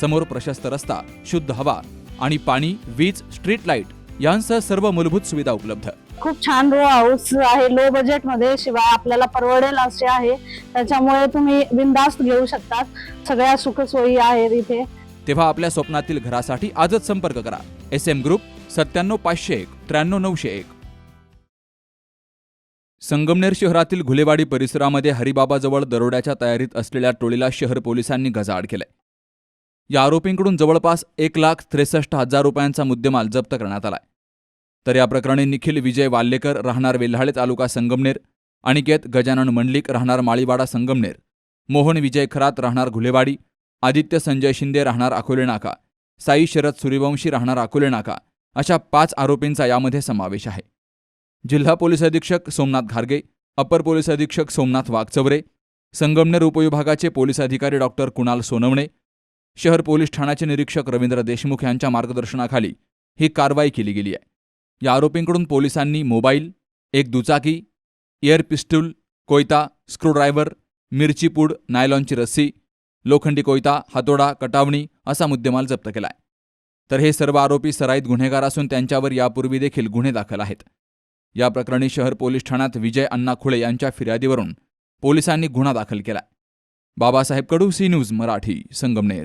समोर प्रशस्त रस्ता शुद्ध हवा आणि पाणी वीज स्ट्रीट लाइट यांसह सर्व मूलभूत सुविधा उपलब्ध. खूप छान रो हाऊस आहे. लो बजेटमध्ये शिवाय आपल्याला परवडेल असे आहे. त्याच्यामुळे तुम्ही बिंदास्त घेऊ शकतात. सगळ्या सुखसोयी आहेत इथे. तेव्हा आपल्या स्वप्नातील घरासाठी आजच संपर्क करा. एस एम ग्रुप सत्त्याण्णव पाचशे एक त्र्याण्णव नऊशे एक. संगमनेर शहरातील घुलेवाडी परिसरामध्ये हरिबाबाजवळ दरोड्याच्या तयारीत असलेल्या टोळीला शहर पोलिसांनी गजाआड केलंय. या आरोपींकडून जवळपास एक लाख त्रेसष्ट हजार रुपयांचा मुद्देमाल जप्त करण्यात आलाय. तर या प्रकरणी निखिल विजय वाल्लेकर राहणार वेल्हाळे तालुका संगमनेर अनिकेत गजानन मंडलिक राहणार माळीवाडा संगमनेर मोहन विजय खरात राहणार घुलेवाडी आदित्य संजय शिंदे राहणार अकोले नाका साई शरद सूर्यवंशी राहणार अकोले नाका अशा पाच आरोपींचा यामध्ये समावेश आहे. जिल्हा पोलीस अधीक्षक सोमनाथ घारगे अपर पोलीस अधीक्षक सोमनाथ वाघचवरे संगमनेर उपविभागाचे पोलीस अधिकारी डॉक्टर कुणाल सोनवणे शहर पोलीस ठाण्याचे निरीक्षक रवींद्र देशमुख यांच्या मार्गदर्शनाखाली ही कारवाई केली गेली आहे. या आरोपींकडून पोलिसांनी मोबाईल एक दुचाकी एअर पिस्टूल कोयता स्क्रूड्रायव्हर मिरची पूड नायलॉनची रस्सी लोखंडी कोयता हातोडा कटावणी असा मुद्देमाल जप्त केलाय तर हे सर्व आरोपी सराईत गुन्हेगार असून त्यांच्यावर यापूर्वी देखील गुन्हे दाखल आहेत. या प्रकरणी शहर पोलीस ठाण्यात विजय अण्णा खुळे यांच्या फिर्यादीवरून पोलिसांनी गुन्हा दाखल केला Babasaheb Kadu C news Marathi Sangamner.